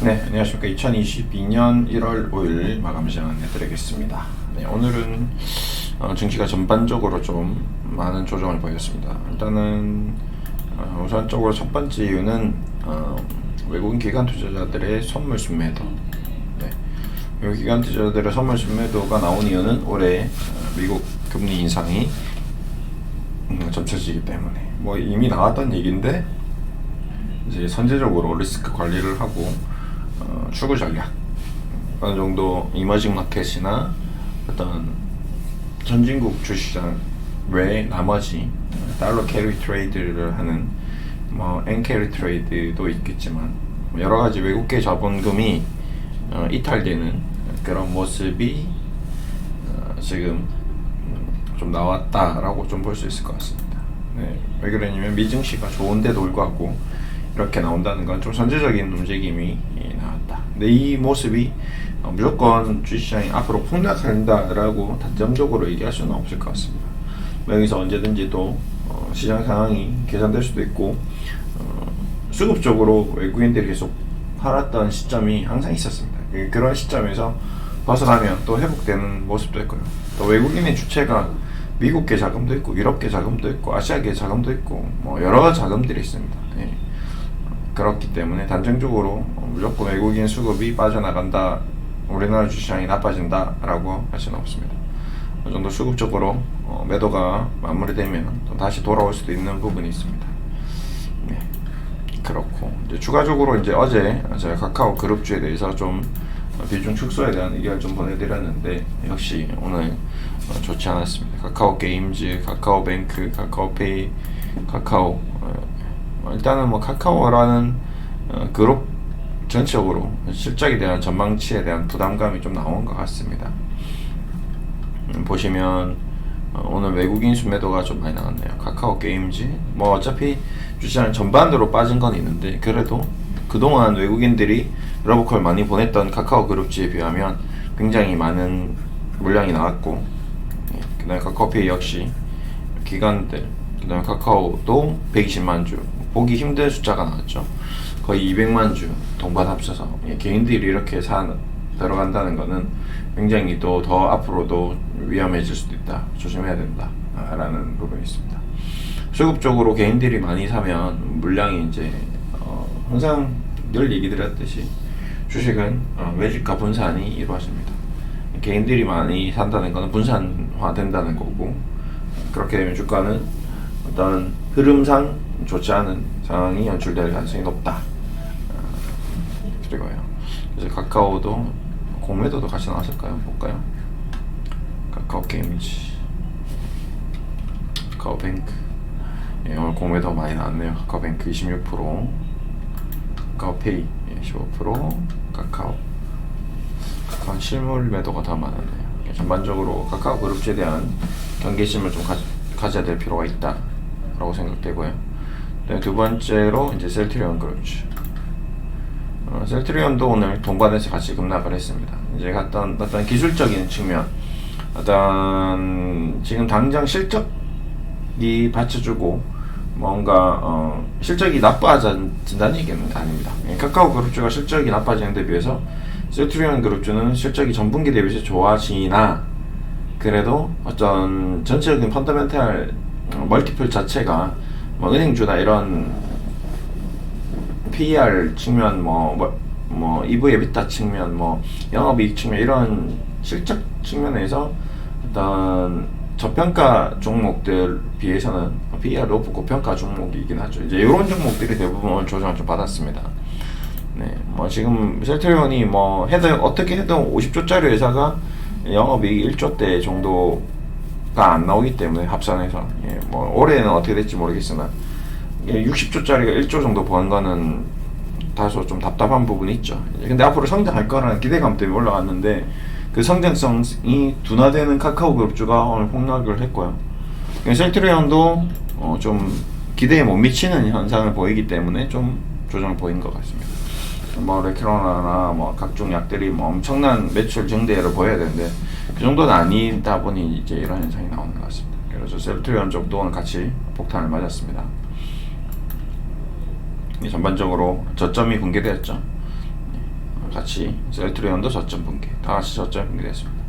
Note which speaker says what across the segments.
Speaker 1: 네, 안녕하십니까. 2022년 1월 5일 마감 시간 해드리겠습니다. 네, 오늘은 어, 증시가 전반적으로 좀 많은 조정을 보였습니다. 일단은 어, 우선적으로 첫 번째 이유는 어, 외국인 기관 투자자들의 선물 순매도. 네, 외국 기관 투자자들의 선물 순매도가 나온 이유는 올해 어, 미국 금리 인상이 음, 점쳐지기 때문에 뭐 이미 나왔던 얘기인데 이제 선제적으로 리스크 관리를 하고 어, 추구 전략 어느 정도 이머징 마켓이나 어떤 선진국 주시장 외에 나머지 달러 캐리 트레이드를 하는 뭐 엔 캐리 트레이드도 있겠지만 여러 가지 외국계 자본금이 어, 이탈되는 그런 모습이 어, 지금 좀 나왔다라고 좀 볼 수 있을 것 같습니다. 네, 왜 그러냐면 미증시가 좋은데도 불구하고 이렇게 나온다는 건 좀 선제적인 움직임이. 근데 이 모습이 어, 무조건 주시장이 앞으로 폭락한다라고 단정적으로 얘기할 수는 없을 것 같습니다. 뭐 여기서 언제든지 또 어, 시장 상황이 개선될 수도 있고 어, 수급적으로 외국인들이 계속 팔았던 시점이 항상 있었습니다. 그- 그런 시점에서 벗어나면 또 회복되는 모습도 있고요. 또 외국인의 주체가 미국계 자금도 있고 유럽계 자금도 있고 아시아계 자금도 있고 뭐 여러 자금들이 있습니다. 예. 그렇기 때문에 단정적으로 어, 무조건 외국인 수급이 빠져나간다, 우리나라 주시장이 나빠진다라고 할 수는 없습니다. 어느 정도 수급적으로 어, 매도가 마무리되면 또 다시 돌아올 수도 있는 부분이 있습니다. 네. 그렇고 이제 추가적으로 이제 어제 제가 카카오 그룹주에 대해서 좀 비중 축소에 대한 의견을 좀 보내드렸는데 역시 오늘 어, 좋지 않았습니다. 카카오 게임즈, 카카오 뱅크, 카카오페이, 카카오 어, 일단은 뭐 카카오라는 어, 그룹 전체적으로 실적에 대한 전망치에 대한 부담감이 좀 나온 것 같습니다. 음, 보시면 어, 오늘 외국인 순매도가 좀 많이 나왔네요. 카카오 게임즈 뭐 어차피 주시장 전반으로 빠진 건 있는데 그래도 그동안 외국인들이 러브콜 많이 보냈던 카카오 그룹지에 비하면 굉장히 많은 물량이 나왔고 예, 그다음에 카카오페이 역시 기관들 그다음에 카카오도 120만 주 보기 힘든 숫자가 나왔죠. 거의 200만 주 동반 합쳐서 예, 개인들이 이렇게 사 들어간다는 거는 굉장히 또 더 앞으로도 위험해질 수도 있다. 조심해야 된다라는 부분이 있습니다. 수급적으로 개인들이 많이 사면 물량이 이제 어, 항상 늘 얘기 드렸듯이 주식은 어, 매집과 분산이 이루어집니다. 개인들이 많이 산다는 것은 분산화 된다는 거고 그렇게 되면 주가는 어떤 흐름상 좋지 않은 상황이 연출될 가능성이 높다. 어, 그리고요. 그래서 카카오도 공매도도 같이 나왔을까요? 볼까요? 카카오 게임즈, 카카오 뱅크. 예, 오늘 공매도 많이 나왔네요. 카카오 뱅크 26%, 카카오 페이 예, 15%, 카카오. 카카오 실물 매도가 더 많았네요. 예, 전반적으로 카카오 그룹에 대한 경계심을 좀 가, 가져야 될 필요가 있다 라고 생각되고요. 네, 두 번째로 이제 셀트리온 그룹주. 어, 셀트리온도 오늘 동반해서 같이 급락을 했습니다. 이제 어떤 어떤 기술적인 측면, 어떤 지금 당장 실적이 받쳐주고 뭔가 어, 실적이 나빠진다는 얘기는 아닙니다. 예, 카카오 그룹주가 실적이 나빠지는 데 비해서 셀트리온 그룹주는 실적이 전분기 대비해서 좋아지나 그래도 어떤 전체적인 펀더멘탈 어, 멀티플 자체가 뭐 은행주나 이런 PER 측면 뭐, 뭐, 뭐 EV 에비타 측면 뭐 영업이익 측면 이런 실적 측면에서 어떤 저평가 종목들 비해서는 PER 높고 고평가 종목이긴 하죠. 이제 이런 종목들이 대부분 조정을 좀 받았습니다. 네, 뭐 지금 셀트리온이 뭐 해도 어떻게 해도 50조짜리 회사가 영업이익 1조대 정도 가안 나오기 때문에 합산해서 예, 뭐 올해는 어떻게 될지 모르겠으나 60조짜리가 1조 정도 번 거는 다소 좀 답답한 부분이 있죠. 근데 앞으로 성장할 거라는 기대감 때문에 올라갔는데 그 성장성이 둔화되는 카카오 그룹주가 오늘 폭락을 했고요. 셀트리온도 어, 좀 기대에 못 미치는 현상을 보이기 때문에 좀 조정을 보인 것 같습니다. 뭐 레키로나나 뭐 각종 약들이 뭐 엄청난 매출 증대를 보여야 되는데 그 정도는 아니다 보니 이제 이런 현상이 나오는 것 같습니다. 그래서 셀트리온 쪽도 오늘 같이 폭탄을 맞았습니다. 이 전반적으로 저점이 붕괴되었죠. 같이 셀트리온도 저점 붕괴 다 같이 저점 붕괴됐습니다.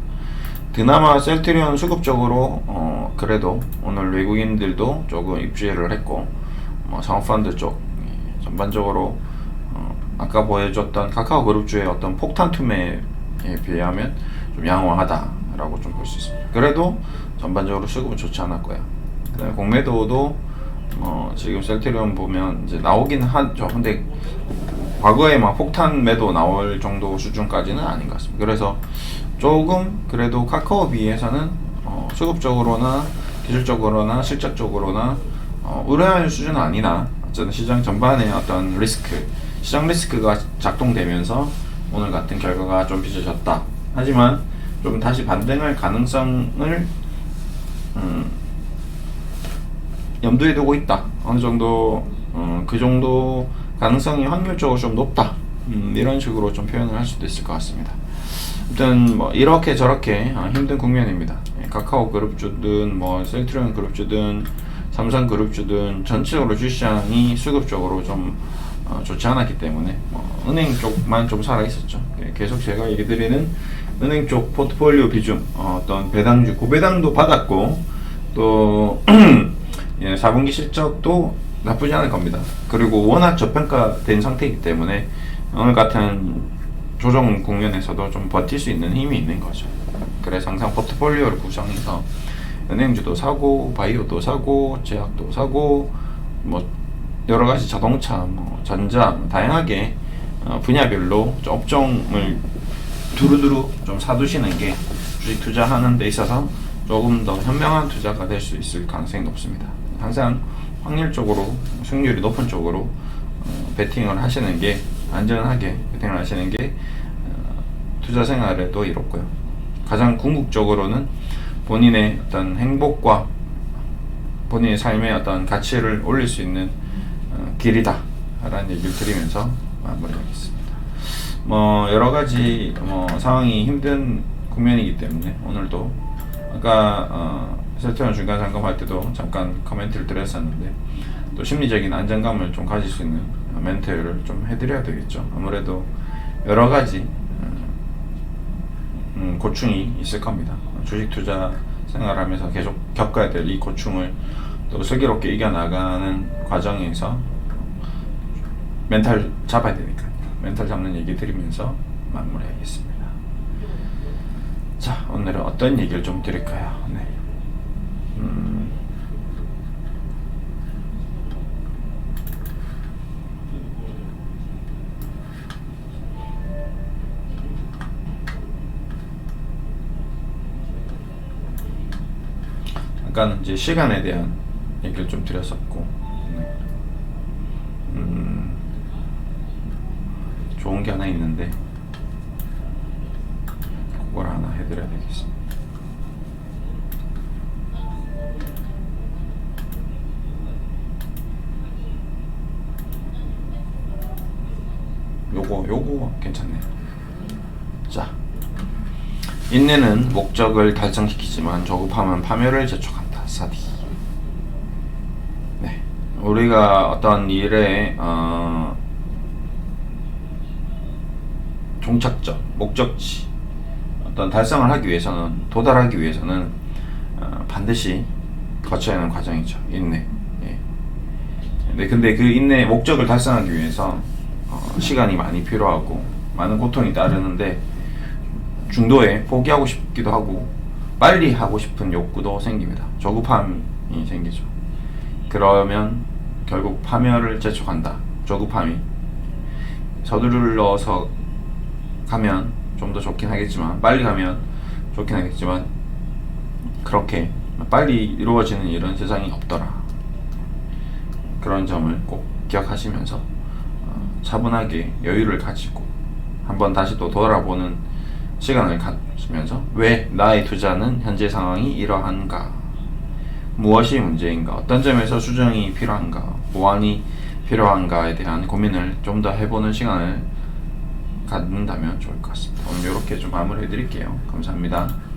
Speaker 1: 그나마 셀트리온 수급적으로 어, 그래도 오늘 외국인들도 조금 입주를 했고 뭐 상업펀드 쪽 예, 전반적으로 어, 아까 보여줬던 카카오 그룹주의 어떤 폭탄 투매에 비하면 좀 양호하다 라고 좀 볼 수 있습니다. 그래도 전반적으로 수급은 좋지 않았고요. 그다음에 공매도도 어, 지금 셀트리온 보면 이제 나오긴 하죠. 근데 과거에 막 폭탄 매도 나올 정도 수준까지는 아닌 것 같습니다. 그래서 조금 그래도 카카오 비해서는 어, 수급적으로나 기술적으로나 실적적으로나 어, 우려할 수준은 아니나 어쨌든 시장 전반의 어떤 리스크, 시장 리스크가 작동되면서 오늘 같은 결과가 좀 빚어졌다. 하지만 좀 다시 반등할 가능성을 음, 염두에 두고 있다. 어느 정도 어, 그 정도 가능성이 확률적으로 좀 높다. 음, 이런 식으로 좀 표현을 할 수도 있을 것 같습니다. 아무튼 뭐 이렇게 저렇게 어, 힘든 국면입니다. 예, 카카오 그룹주든 뭐 셀트리온 그룹주든 삼성 그룹주든 전체적으로 주시장이 수급적으로 좀 어, 좋지 않았기 때문에 뭐 은행 쪽만 좀 살아 있었죠. 예, 계속 제가 얘기 드리는 은행 쪽 포트폴리오 비중 어, 어떤 배당주 고배당도 받았고 또 예, 4분기 실적도 나쁘지 않을 겁니다. 그리고 워낙 저평가된 상태이기 때문에 오늘 같은 조정 국면에서도 좀 버틸 수 있는 힘이 있는 거죠. 그래서 항상 포트폴리오를 구성해서 은행주도 사고, 바이오도 사고, 제약도 사고, 뭐 여러 가지 자동차, 뭐 전자, 뭐 다양하게 어, 분야별로 좀 업종을 두루두루 좀 사두시는 게 주식 투자하는 데 있어서 조금 더 현명한 투자가 될 수 있을 가능성이 높습니다. 항상 확률적으로 승률이 높은 쪽으로 어, 베팅을 하시는 게 안전하게 베팅을 하시는 게 어, 투자 생활에도 이롭고요. 가장 궁극적으로는 본인의 어떤 행복과 본인의 삶의 어떤 가치를 올릴 수 있는 어, 길이다. 라는 얘기를 드리면서 마무리하겠습니다. 뭐 여러 가지 뭐 상황이 힘든 국면이기 때문에 오늘도 아까 어, 세트원 중간 점검할 때도 잠깐 코멘트를 드렸었는데 또 심리적인 안정감을 좀 가질 수 있는 멘트를 좀 해드려야 되겠죠. 아무래도 여러 가지 음, 고충이 있을 겁니다. 주식 투자 생활하면서 계속 겪어야 될 이 고충을 또 슬기롭게 이겨나가는 과정에서 멘탈 잡아야 되니까 멘탈 잡는 얘기 드리면서 마무리하겠습니다. 자 오늘은 어떤 얘기를 좀 드릴까요? 네. 음, 이제 시간에 대한 얘기를 좀 드렸었고 네. 음, 좋은 게 하나 있는데 그걸 하나 해드려야 되겠습니다. 요거 요거 괜찮네요. 자, 인내는 목적을 달성시키지만 조급함은 파멸을 재촉한다. 사디. 네, 우리가 어떤 일에 어, 종착점, 목적지, 어떤 달성을 하기 위해서는 도달하기 위해서는 어, 반드시 거쳐야 하는 과정이죠. 인내. 예. 네, 근데 그 인내 목적을 달성하기 위해서 어, 시간이 많이 필요하고 많은 고통이 따르는데 중도에 포기하고 싶기도 하고 빨리 하고 싶은 욕구도 생깁니다. 조급함이 생기죠. 그러면 결국 파멸을 재촉한다. 조급함이 서둘러서 가면 좀 더 좋긴 하겠지만 빨리 가면 좋긴 하겠지만 그렇게 빨리 이루어지는 이런 세상이 없더라. 그런 점을 꼭 기억하시면서 어, 차분하게 여유를 가지고 한번 다시 또 돌아보는 시간을 가지면서 왜 나의 투자는 현재 상황이 이러한가? 무엇이 문제인가? 어떤 점에서 수정이 필요한가? 보완이 필요한가에 대한 고민을 좀 더 해보는 시간을 갖는다면 좋을 것 같습니다. 오늘 이렇게 좀 마무리해 드릴게요. 감사합니다.